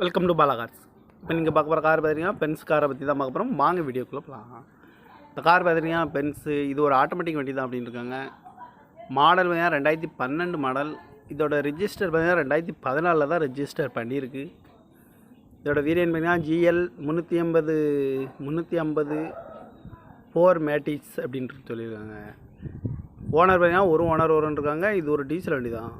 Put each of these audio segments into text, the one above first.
Welcome to Bala Cars இப்போ நீங்கள் பார்க்க போகிற கார் பார்த்தீங்கன்னா பென்ஸ் காரை பற்றி தான் பார்க்க போகிறோம் வாங்க வீடியோக்குள்ளே போகலாம் இந்த கார் பார்த்தீங்கன்னா பென்ஸு இது ஒரு ஆட்டோமேட்டிக் வண்டி தான் அப்படின்னு இருக்காங்க. மாடல் பார்த்தீங்கன்னா ரெண்டாயிரத்தி பன்னெண்டு மாடல் இதோட ரிஜிஸ்டர் பார்த்தீங்கன்னா ரெண்டாயிரத்தி பதினாலில் தான் ரிஜிஸ்டர் பண்ணியிருக்கு. இதோட வீரியன் பார்த்தீங்கன்னா ஜிஎல் முந்நூற்றி ஐம்பது முந்நூற்றி ஐம்பது ஃபோர் மேட்டிக்ஸ் அப்படின்ட்டு சொல்லியிருக்காங்க. ஓனர் பார்த்தீங்கன்னா ஒரு ஓனர் வரும்னு இருக்காங்க இது ஒரு டீசல் வண்டி தான்.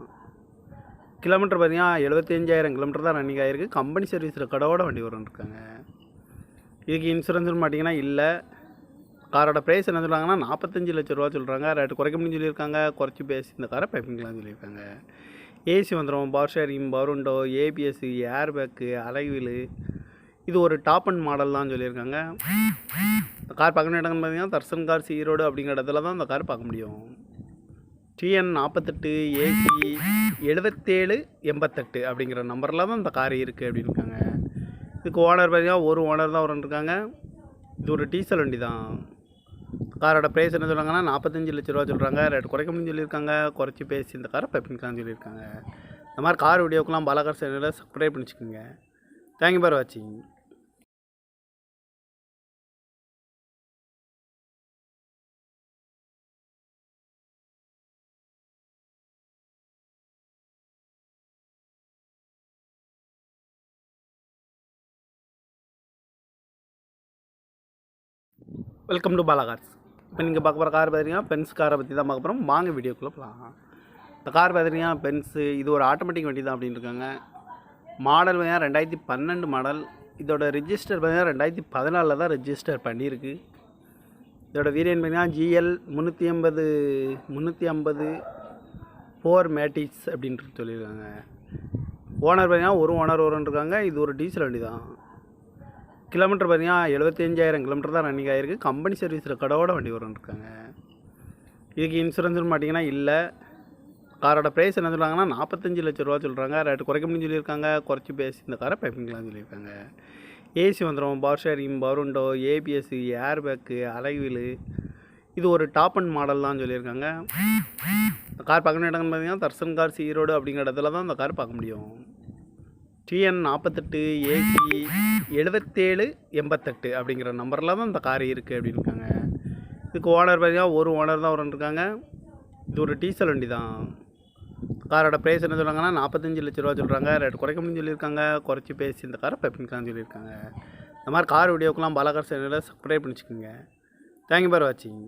கிலோமீட்டர் பார்த்தீங்கன்னா எழுபத்தஞ்சாயிரம் கிலோமீட்டர் தான் ரன்னிங் ஆகிருக்கு கம்பெனி சர்வீஸில் கடவோட வண்டி வரும்னு இருக்காங்க. இதுக்கு இன்சூரன்ஸ்னு பார்த்தீங்கன்னா இல்லை. காரோட ப்ரைஸ் என்ன சொல்கிறாங்கன்னா நாற்பத்தஞ்சு லட்ச ரூபா சொல்கிறாங்க ரேட்டு குறைக்க முடியும்னு சொல்லியிருக்காங்க. குறைச்சி பேசி இந்த காரை பைப்பிங்கலாம் சொல்லியிருக்காங்க. ஏசி வந்துடும் power sharing power window ABS air bag alloy wheel. இது ஒரு டாப் அண்ட் மாடல் தான் சொல்லியிருக்காங்க. இந்த கார் பார்க்கணும் இடங்கன்னு பார்த்தீங்கன்னா தர்சன் கார்ஸ் ஈரோடு அப்படிங்கிற இடத்துல தான் இந்த கார் பார்க்க முடியும். டிஎன் நாற்பத்தெட்டு ஏசி எழுபத்தேழு எண்பத்தெட்டு அப்படிங்கிற நம்பரில் தான் இந்த கார் இருக்குது அப்படின்னு இருக்காங்க இதுக்கு ஓனர் பார்த்தீங்கன்னா ஒரு ஓனர் தான் வரணும் இருக்காங்க. இது ஒரு டீசல் வண்டி தான். காரோட ப்ரைஸ் என்ன சொல்கிறாங்கன்னா நாற்பத்தஞ்சு லட்ச ரூபா சொல்கிறாங்க ரேட் குறைக்க முடியும் சொல்லியிருக்காங்க. குறைச்சி பேசி இந்த காரை பைப்பிங்கலாம் சொல்லியிருக்காங்க. இந்த மாதிரி கார் வீடியோக்கெலாம் பாலாகார் சேனலில் சப்ஸ்கிரைப் பண்ணிச்சுக்கோங்க. தேங்க்யூ பார் வாட்சிங் வெல்கம் டு பாலாகார்ஸ் இப்போ நீங்கள் பார்க்க போகிற கார் பார்த்தீங்கன்னா பென்ஸ் காரை பற்றி தான் பார்க்க போகிறோம் வாங்க வீடியோக்குள்ளே போகலாம் இந்த கார் பார்த்தீங்கன்னா பென்ஸு இது ஒரு ஆட்டோமேட்டிக் வண்டி தான் அப்படின்னு இருக்காங்க. மாடல் பார்த்தீங்கன்னா ரெண்டாயிரத்தி பன்னெண்டு மாடல் இதோட ரிஜிஸ்டர் பார்த்தீங்கன்னா ரெண்டாயிரத்தி பதினாலில் தான் ரெஜிஸ்டர் பண்ணியிருக்கு. இதோட வீரியன் பார்த்தீங்கன்னா ஜிஎல் முந்நூற்றி ஐம்பது முந்நூற்றி ஐம்பது ஃபோர் மேட்டிக்ஸ் அப்படின்ட்டு சொல்லியிருக்காங்க. ஓனர் பார்த்தீங்கன்னா ஒரு ஓனர் வரும்னு இருக்காங்க. இது ஒரு டீசல் வண்டி தான் கிலோமீட்டர் பார்த்தீங்கன்னா எழுபத்தஞ்சாயிரம் கிலோமீட்டர் தான் ரன்னிங் ஆகிருக்கு கம்பெனி சர்வீஸில் கடவோட வண்டி வரும்னு இருக்காங்க. இதுக்கு இன்சூரன்ஸ்னு பார்த்தீங்கன்னா இல்லை. காரோட ப்ரைஸ் என்ன சொல்கிறாங்கன்னா நாற்பத்தஞ்சு லட்ச ரூபா சொல்கிறாங்க ரேட்டு குறைக்க முடியும்னு சொல்லியிருக்காங்க. குறைச்சி பேசி இந்த காரை பைப்பிங்கலாம் சொல்லியிருக்காங்க. ஏசி வந்துடும் power sharing power window ABS air bag alloy wheel. இது ஒரு டாப் அண்ட் மாடல் தான் சொல்லியிருக்காங்க. இந்த கார் பார்க்கணும் இடங்கன்னு இடங்கள்னு பார்த்தீங்கன்னா தர்சன் கார் ஈரோடு அப்படிங்கிற இடத்துல தான் இந்த கார் பார்க்க முடியும். டிஎன் நாற்பத்தெட்டு ஏசி எழுபத்தேழு எண்பத்தெட்டு அப்படிங்கிற நம்பரில் தான் இந்த கார் இருக்குது அப்படின்னு இருக்காங்க. இதுக்கு ஓனர் பார்த்தீங்கன்னா ஒரு ஓனர் தான் வரணும் இருக்காங்க இது ஒரு டீசல் வண்டி தான். காரோட ப்ரைஸ் என்ன சொல்கிறாங்கன்னா நாற்பத்தஞ்சு லட்ச ரூபா சொல்கிறாங்க ரேட் குறைக்க முடியும்னு சொல்லியிருக்காங்க. குறைச்சி பேசி இந்த காரை பைப்பிங்கலாம் சொல்லியிருக்காங்க. இந்த மாதிரி கார் வீடியோக்கெலாம் பாலாகார் சேனலில் சப்ஸ்கிரைப் பண்ணிச்சுக்கோங்க. தேங்க்யூ பார் வாட்சிங்